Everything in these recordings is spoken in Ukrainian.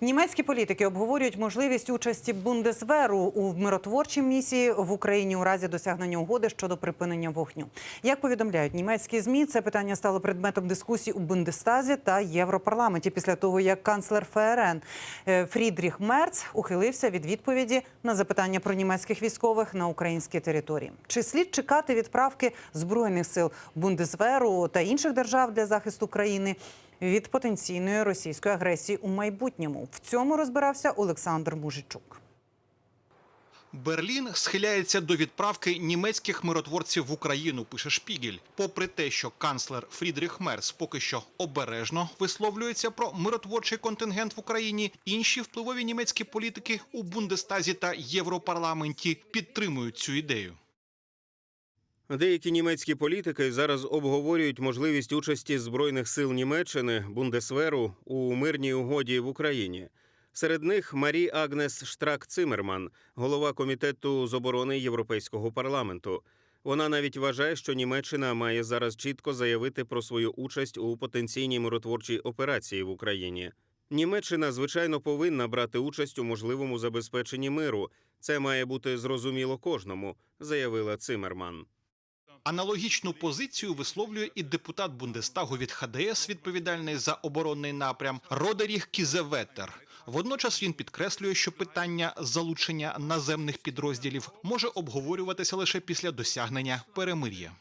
Німецькі політики обговорюють можливість участі Бундесверу у миротворчій місії в Україні у разі досягнення угоди щодо припинення вогню. Як повідомляють німецькі змі, це питання стало предметом дискусій у Бундестазі та Європарламенті після того, як канцлер ФРН е, Фрідріх Мерц ухилився від відповіді на запитання про німецьких військових на українській території. Чи слід чекати відправки збройних сил Бундесверу та інших держав для захисту країни? Від потенційної російської агресії у майбутньому. В цьому розбирався Олександр Мужичук. Берлін схиляється до відправки німецьких миротворців в Україну. Пише Шпігель. Попри те, що канцлер Фрідріх Мерц поки що обережно висловлюється про миротворчий контингент в Україні, інші впливові німецькі політики у Бундестазі та Європарламенті підтримують цю ідею. Деякі німецькі політики зараз обговорюють можливість участі збройних сил Німеччини Бундесверу у мирній угоді в Україні. Серед них Марі Агнес Штрак Цимерман, голова комітету з оборони Європейського парламенту. Вона навіть вважає, що Німеччина має зараз чітко заявити про свою участь у потенційній миротворчій операції в Україні. Німеччина, звичайно, повинна брати участь у можливому забезпеченні миру. Це має бути зрозуміло кожному, заявила Цимерман. Аналогічну позицію висловлює і депутат Бундестагу від ХДС, відповідальний за оборонний напрям Родеріх Кізеветер. Водночас він підкреслює, що питання залучення наземних підрозділів може обговорюватися лише після досягнення перемир'я.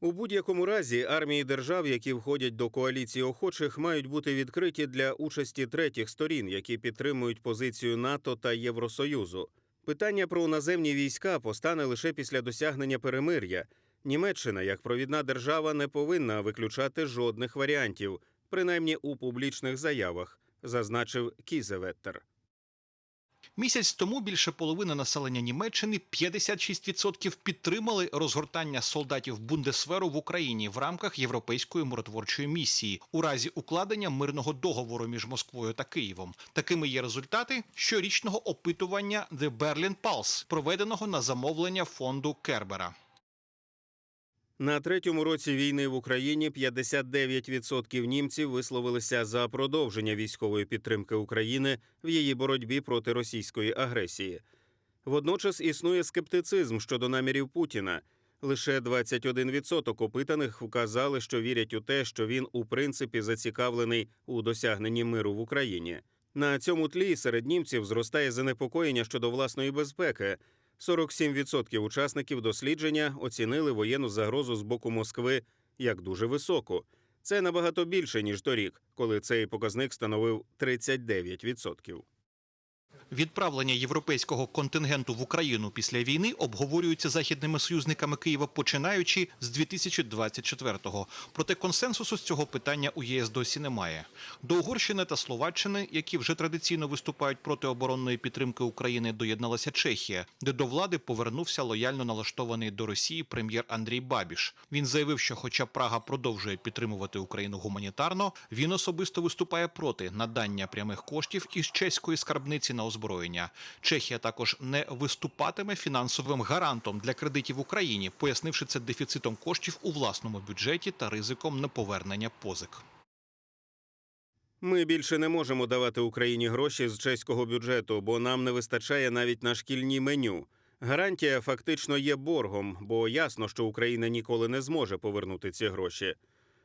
У будь-якому разі армії держав, які входять до коаліції охочих, мають бути відкриті для участі третіх сторін, які підтримують позицію НАТО та Євросоюзу. Питання про наземні війська постане лише після досягнення перемир'я. Німеччина, як провідна держава, не повинна виключати жодних варіантів, принаймні у публічних заявах, зазначив Кізеветтер. Місяць тому більше половини населення Німеччини 56% підтримали розгортання солдатів Бундесверу в Україні в рамках європейської миротворчої місії у разі укладення мирного договору між Москвою та Києвом. Такими є результати щорічного опитування The Berlin Pulse, проведеного на замовлення фонду Кербера. На третьому році війни в Україні 59% німців висловилися за продовження військової підтримки України в її боротьбі проти російської агресії. Водночас існує скептицизм щодо намірів Путіна. Лише 21% опитаних вказали, що вірять у те, що він у принципі зацікавлений у досягненні миру в Україні. На цьому тлі серед німців зростає занепокоєння щодо власної безпеки. 47% учасників дослідження оцінили воєнну загрозу з боку Москви як дуже високу. Це набагато більше ніж торік, коли цей показник становив 39%. Відправлення європейського контингенту в Україну після війни обговорюється західними союзниками Києва, починаючи з 2024-го. Проте консенсусу з цього питання у ЄС досі немає. До Угорщини та Словаччини, які вже традиційно виступають проти оборонної підтримки України, доєдналася Чехія, де до влади повернувся лояльно налаштований до Росії прем'єр Андрій Бабіш. Він заявив, що, хоча Прага продовжує підтримувати Україну гуманітарно, він особисто виступає проти надання прямих коштів із чеської скарбниці на озброєння. Чехія також не виступатиме фінансовим гарантом для кредитів Україні, пояснивши це дефіцитом коштів у власному бюджеті та ризиком неповернення позик. Ми більше не можемо давати Україні гроші з чеського бюджету, бо нам не вистачає навіть на шкільні меню. Гарантія фактично є боргом, бо ясно, що Україна ніколи не зможе повернути ці гроші.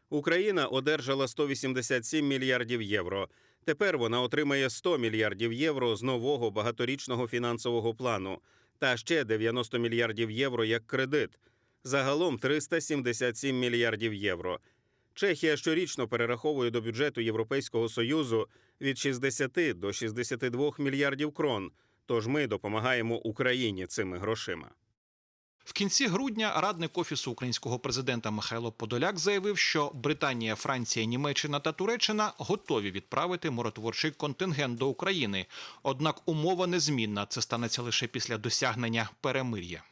Україна одержала 187 мільярдів євро. Тепер вона отримає 100 мільярдів євро з нового багаторічного фінансового плану та ще 90 мільярдів євро як кредит. Загалом 377 мільярдів євро. Чехія щорічно перераховує до бюджету Європейського союзу від 60 до 62 мільярдів крон. Тож ми допомагаємо Україні цими грошима. В кінці грудня радник офісу українського президента Михайло Подоляк заявив, що Британія, Франція, Німеччина та Туреччина готові відправити миротворчий контингент до України. Однак умова незмінна. Це станеться лише після досягнення перемир'я.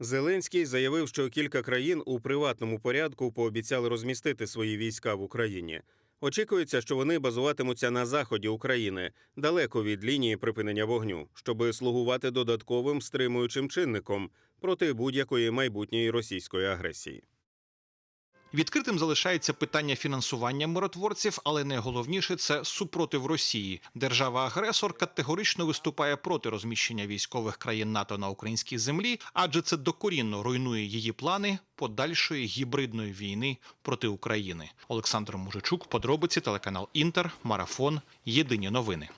Зеленський заявив, що кілька країн у приватному порядку пообіцяли розмістити свої війська в Україні. Очікується, що вони базуватимуться на заході України, далеко від лінії припинення вогню, щоби слугувати додатковим стримуючим чинником проти будь-якої майбутньої російської агресії. Відкритим залишається питання фінансування миротворців, але найголовніше це супротив Росії. Держава-агресор категорично виступає проти розміщення військових країн НАТО на українській землі, адже це докорінно руйнує її плани подальшої гібридної війни проти України. Олександр Мужичук, подробиці телеканал Інтер, Марафон. Єдині новини.